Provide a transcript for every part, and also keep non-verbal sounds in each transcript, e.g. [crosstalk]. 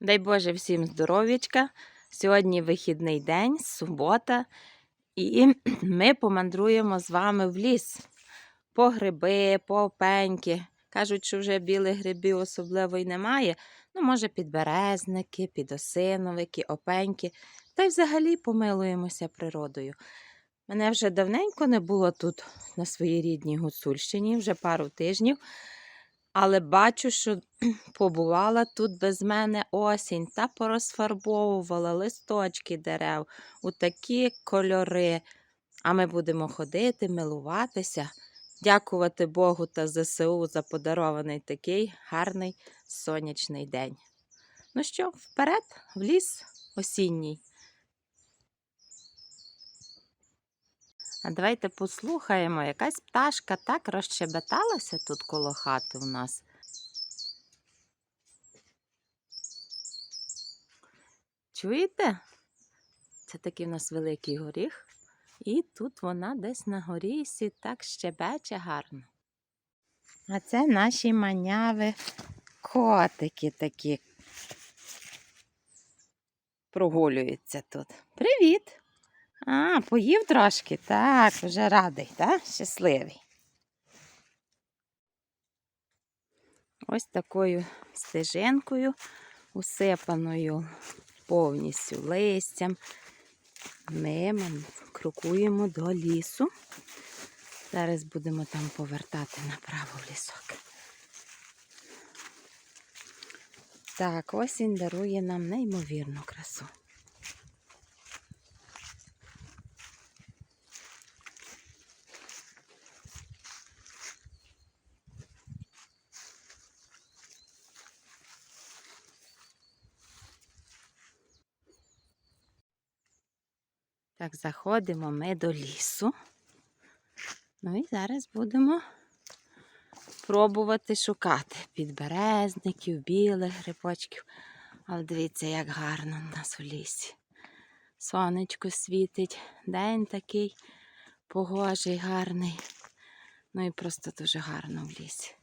Дай Боже всім здоров'ячка. Сьогодні вихідний день, субота, і [clears throat] ми помандруємо з вами в ліс. По гриби, по опеньки. Кажуть, що вже білих грибів особливо й немає. Ну, може, підберезники, підосиновики, опеньки. Та й взагалі помилуємося природою. Мене вже давненько не було тут, на своїй рідній Гуцульщині, вже пару тижнів. Але бачу, що [clears throat] побувала тут без мене осінь та порозфарбовувала листочки дерев у такі кольори. А ми будемо ходити, милуватися, дякувати Богу та ЗСУ за подарований такий гарний сонячний день. Ну що, вперед, в ліс осінній. А давайте послухаємо, якась пташка так розщебеталася тут коло хати у нас. Чуєте? Це такий у нас великий горіх. І тут вона десь на горісі так щебече гарно. А це наші маняви котики такі прогулюються тут. Привіт! А, поїв трошки? Так, вже радий, так? Щасливий. Ось такою стежинкою, усипаною повністю листям. Ми крокуємо до лісу. Зараз будемо там повертати направо в лісок. Так, осінь дарує нам неймовірну красу. Так, заходимо ми до лісу. Ну і зараз будемо пробувати шукати підберезників, білих грибочків. Але дивіться, як гарно у нас у лісі. Сонечко світить, день такий погожий, гарний. Ну і просто дуже гарно в лісі.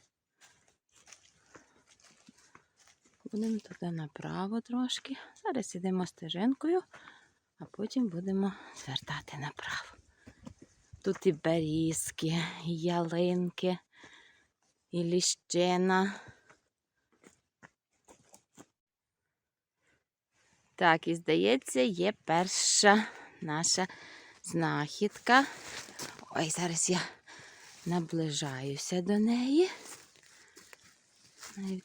Будемо туди направо трошки. Зараз йдемо стежинкою а потім будемо звертати направо. Тут і берізки, і ялинки, і ліщина. Так, і здається, є перша наша знахідка. Ой, зараз я наближаюся до неї.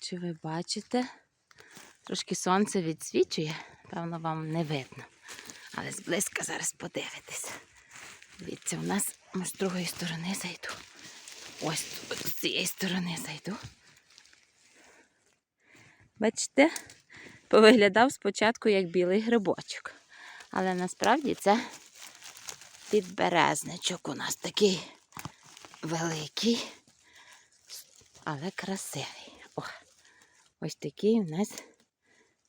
Чи ви бачите, трошки сонце відсвічує, певно, вам не видно. Але зблизька зараз подивитися. Дивіться, у нас з другої сторони зайду. Ось з цієї сторони зайду. Бачите, повиглядав спочатку як білий грибочок. Але насправді це підберезничок у нас такий великий, але красивий. О, ось такий у нас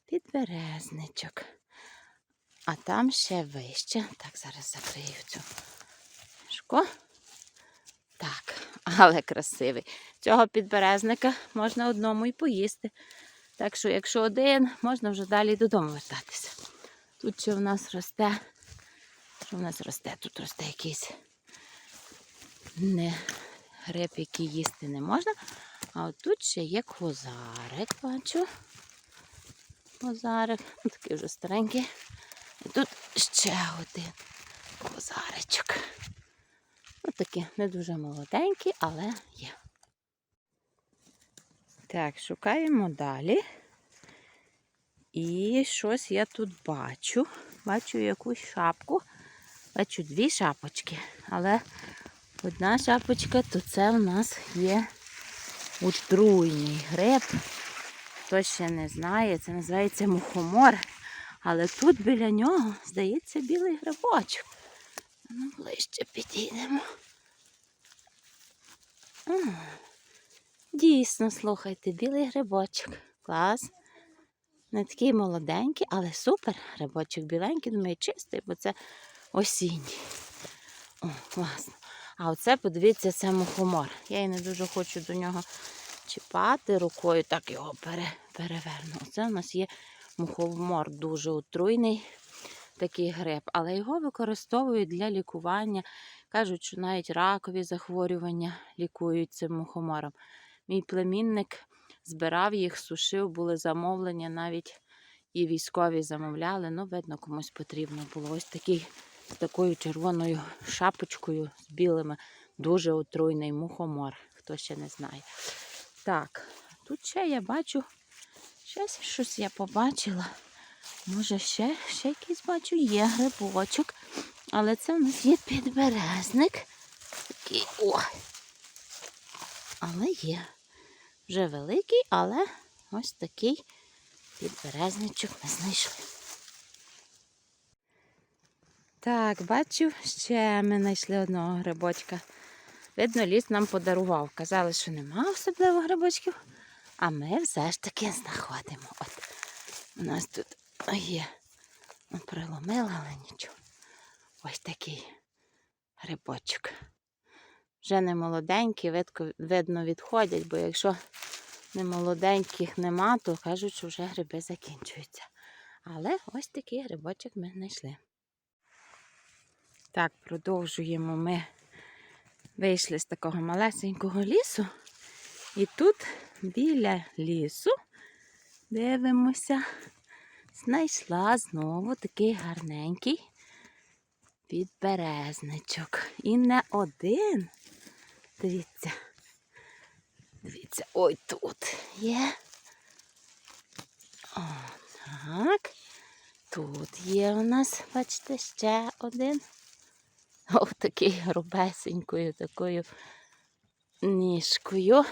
підберезничок. А там ще вище. Так, зараз закрию цю шко. Так, але красивий. Цього підберезника можна одному і поїсти. Так що, якщо один, можна вже далі додому вертатися. Тут що в нас росте? Що в нас росте? Тут росте якийсь не гриб, який їсти не можна. А от тут ще є козарик, бачу. Козарик, такий вже старенький. Тут ще один козаричок. Ось не дуже молоденькі, але є. Так, шукаємо далі. І щось я тут бачу. Бачу якусь шапку. Бачу дві шапочки. Але одна шапочка, то це в нас є отруйний гриб. Хто ще не знає, це називається мухомор. Але тут біля нього, здається, білий грибочок. Ну, ближче підійдемо. О, дійсно, слухайте, білий грибочок. Клас. Не такий молоденький, але супер. Грибочок біленький, думаю, чистий, бо це осінній. О, класно. А оце, подивіться, це мухомор. Я і не дуже хочу до нього чіпати рукою, так його пере, переверну. Оце у нас є мухомор дуже отруйний, такий гриб, але його використовують для лікування. Кажуть, що навіть ракові захворювання лікують цим мухомором. Мій племінник збирав їх, сушив, були замовлення, навіть і військові замовляли. Ну, видно, комусь потрібно було. Ось такий з такою червоною шапочкою з білими. Дуже отруйний мухомор, хто ще не знає. Так, тут ще я бачу, щось, щось я побачила. Може, ще, ще якийсь бачу, є грибочок. Але це у нас є підберезник. Такий ой. Але є. Вже великий, але ось такий підберезничок ми знайшли. Так, бачу, ще ми знайшли одного грибочка. Видно, ліс нам подарував. Казали, що нема особливо грибочків, а ми все ж таки знаходимо. От у нас тут є. Ну, Приломила, але нічого. Ось такий грибочок. Вже не молоденькі, видко- видно, відходять, бо якщо не молоденьких нема, то кажуть, що вже гриби закінчуються. Але ось такий грибочок ми знайшли. Так, продовжуємо ми. Вийшли з такого малесенького лісу. І тут біля лісу дивимося, знайшла знову такий гарненький підберезничок. І не один. Дивіться. Дивіться, ой тут є. О, так. Тут є у нас, бачите, ще один. О, такий грубесенькою такою ніжкою.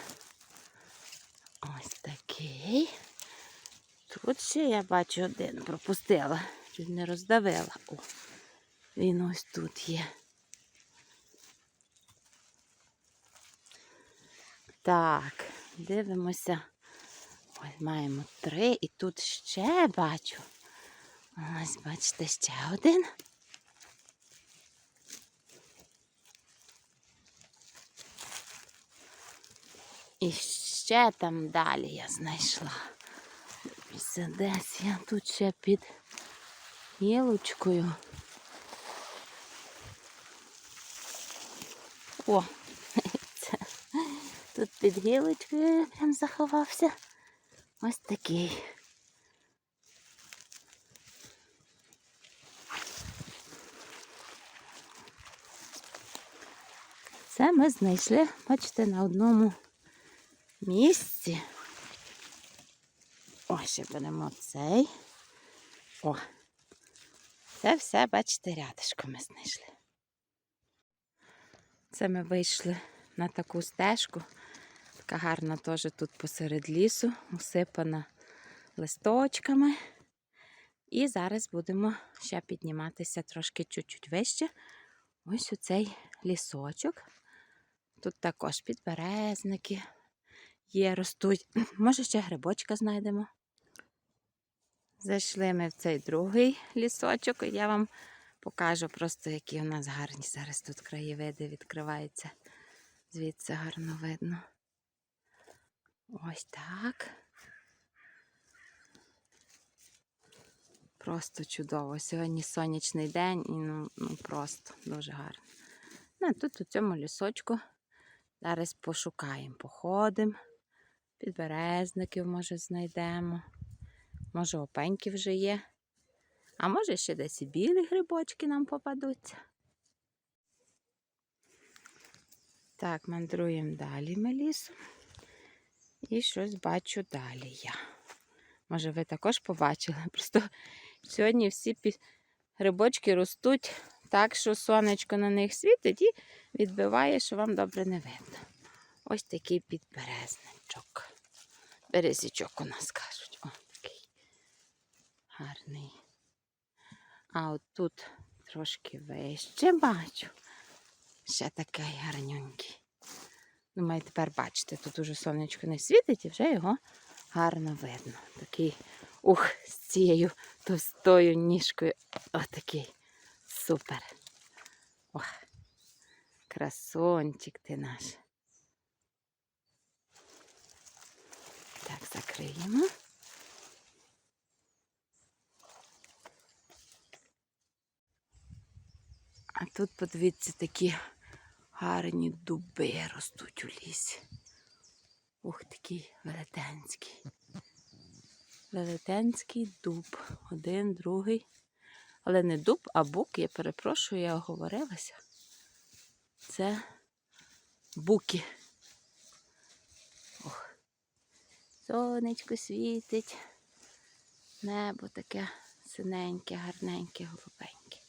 Ось такий. Тут ще я бачу один пропустила, чуть не роздавила. О, він ось тут є. Так, дивимося. Ось маємо три і тут ще бачу. Ось, бачите, ще один. І ще там далі я знайшла. Дивіться, десь я тут ще під гілочкою. О, [laughs] тут під гілочкою я прям заховався. Ось такий. Це ми знайшли, бачите, на одному місці. О, ще беремо цей. О. Це все, бачите, рядишком ми знайшли. Це ми вийшли на таку стежку. Така гарна теж тут посеред лісу, усипана листочками. І зараз будемо ще підніматися трошки чуть-чуть вище. Ось у цей лісочок. Тут також підберезники є, ростуть. Може, ще грибочка знайдемо. Зайшли ми в цей другий лісочок, і я вам покажу просто, які у нас гарні зараз тут краєвиди відкриваються. Звідси гарно видно. Ось так. Просто чудово. Сьогодні сонячний день і ну, ну просто дуже гарно. Ну, тут у цьому лісочку зараз пошукаємо, походимо. Підберезників, може, знайдемо. Може, опеньки вже є. А може, ще десь і білі грибочки нам попадуться. Так, мандруємо далі ми лісом. І щось бачу далі я. Може, ви також побачили. [laughs] Просто сьогодні всі грибочки ростуть так, що сонечко на них світить і відбиває, що вам добре не видно. Ось такий підберезничок. Березічок у нас кажуть. О, такий гарний. А от тут трошки вище бачу. Ще такий гарнюнький. Думаю, тепер бачите, тут уже сонечко не світить і вже його гарно видно. Такий ух, з цією товстою ніжкою. Отакий. Супер. Ох, красончик ти наш. Так, закриємо. А тут, подивіться, такі гарні дуби ростуть у лісі. Ух, такий велетенський. Велетенський дуб. Один, другий. Але не дуб, а бук, я перепрошую, я оговорилася. Це буки. Сонечко світить. Небо таке синеньке, гарненьке, голубеньке.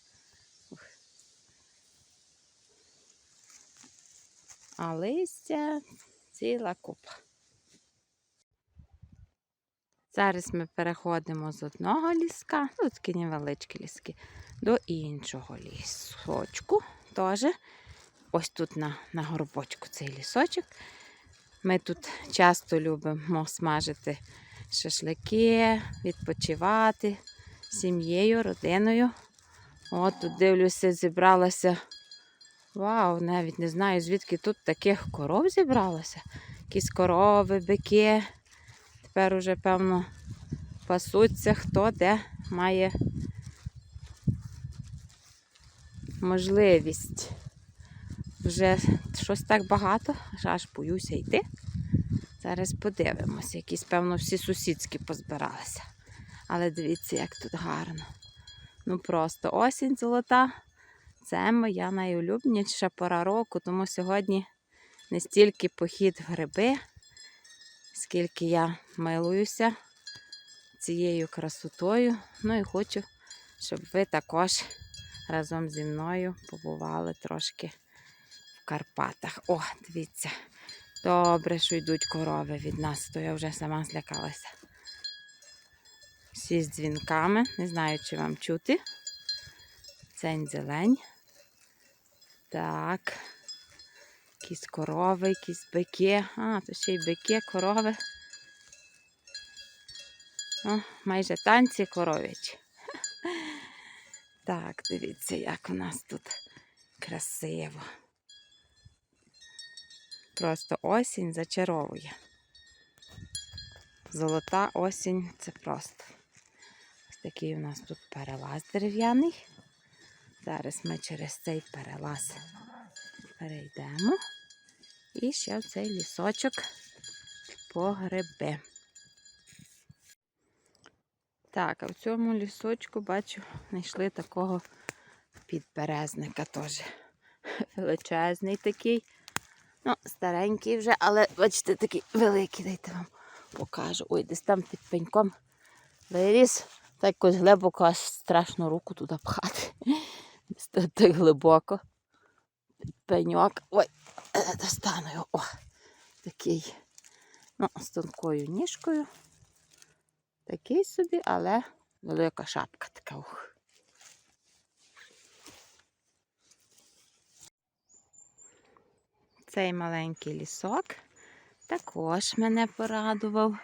Ух. А листя ціла купа. Зараз ми переходимо з одного ліска, ну такі невеличкі ліски, до іншого лісочку. Теж ось тут на, на горбочку цей лісочок. Ми тут часто любимо смажити шашлики, відпочивати сім'єю, родиною. От тут дивлюся, зібралася. Вау, навіть не знаю, звідки тут таких коров зібралося. Якісь корови, бики. Тепер уже, певно, пасуться, хто де має можливість. Вже щось так багато, аж боюся йти. Зараз подивимося, якісь, певно, всі сусідські позбиралися. Але дивіться, як тут гарно. Ну просто осінь золота. Це моя найулюбленіша пора року, тому сьогодні не стільки похід в гриби, скільки я милуюся цією красотою. Ну і хочу, щоб ви також разом зі мною побували трошки Карпатах. О, дивіться, добре, що йдуть корови від нас, то я вже сама злякалася. Всі з дзвінками, не знаю, чи вам чути. Цень зелень. Так. Якісь корови, якісь бики. А, то ще й бики, корови. О, майже танці коров'ячі. [laughs] Так, дивіться, як у нас тут красиво. Просто осінь зачаровує. Золота осінь це просто. Ось такий у нас тут перелаз дерев'яний. Зараз ми через цей перелаз перейдемо. І ще в цей лісочок по гриби. Так, а в цьому лісочку, бачу, знайшли такого підберезника теж. [laughs] Величезний такий. Ну, старенький вже, але бачите, такий великий, дайте вам покажу. Ой, десь там під пеньком виріс. Так якось глибоко аж страшно руку туди пхати. [laughs] Так глибоко. Під пеньок. Ой, е, достану його. О, такий. Ну, з тонкою ніжкою. Такий собі, але велика шапка така. Ух. Цей маленький лісок також мене порадував.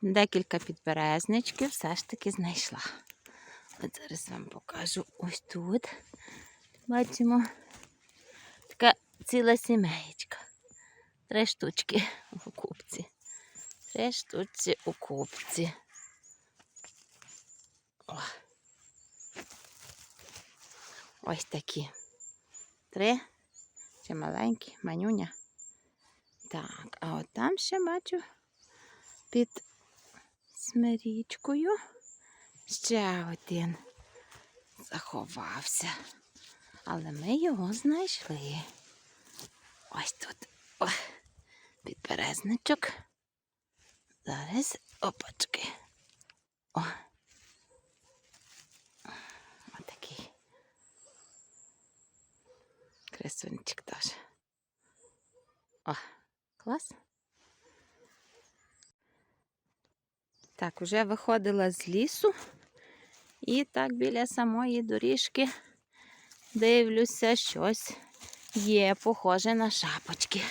Декілька підберезничків все ж таки знайшла. От зараз вам покажу ось тут. Бачимо така ціла сімеєчка. Три штучки у купці. Три штучці у купці. О. Ось такі. Три. Ще маленькі, манюня. Так, а от там ще бачу під смирічкою ще один заховався. Але ми його знайшли. Ось тут О, підберезничок. Зараз опачки. О. Отакий. Красунчик теж. О, клас. Так, уже виходила з лісу. І так біля самої доріжки дивлюся, щось є похоже на шапочки.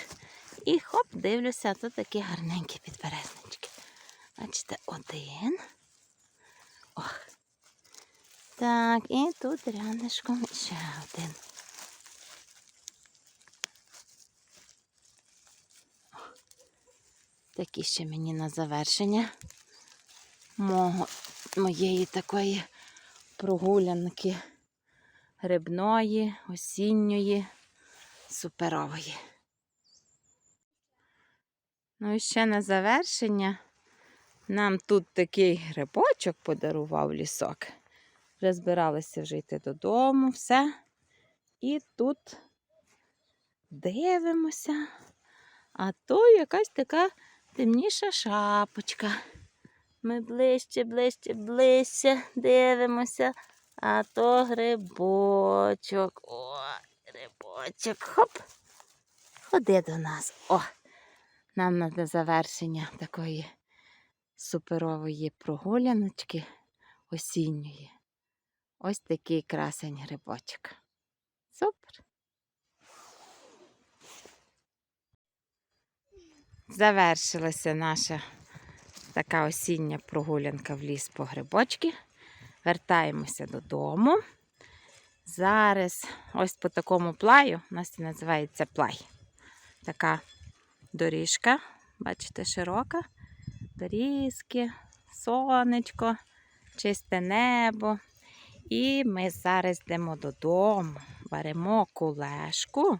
І хоп, дивлюся, тут такі гарненькі підберезнички. Бачите, один. Ох. Так, і тут рядышком ще один. Такі ще мені на завершення мого, моєї такої прогулянки грибної, осінньої, суперової. Ну і ще на завершення нам тут такий грибочок подарував лісок. Вже збиралися вже йти додому, все. І тут дивимося. А то якась така темніша шапочка. Ми ближче, ближче, ближче дивимося. А то грибочок. О, грибочок. Хоп. Ходи до нас. О! Нам на завершення такої суперової прогуляночки осінньої. Ось такий красень грибочок. Супер. Завершилася наша така осіння прогулянка в ліс по грибочки. Вертаємося додому. Зараз ось по такому плаю, у нас це називається плай. Така доріжка, бачите, широка. Дорізки, сонечко, чисте небо. І ми зараз йдемо додому, беремо кулешку,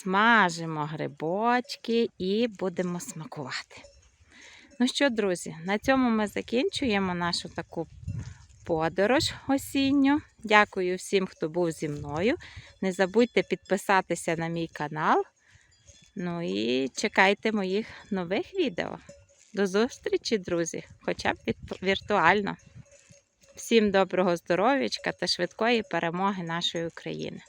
смажимо грибочки і будемо смакувати. Ну що, друзі, на цьому ми закінчуємо нашу таку подорож осінню. Дякую всім, хто був зі мною. Не забудьте підписатися на мій канал. Ну і чекайте моїх нових відео. До зустрічі, друзі, хоча б віртуально. Всім доброго здоров'ячка та швидкої перемоги нашої України.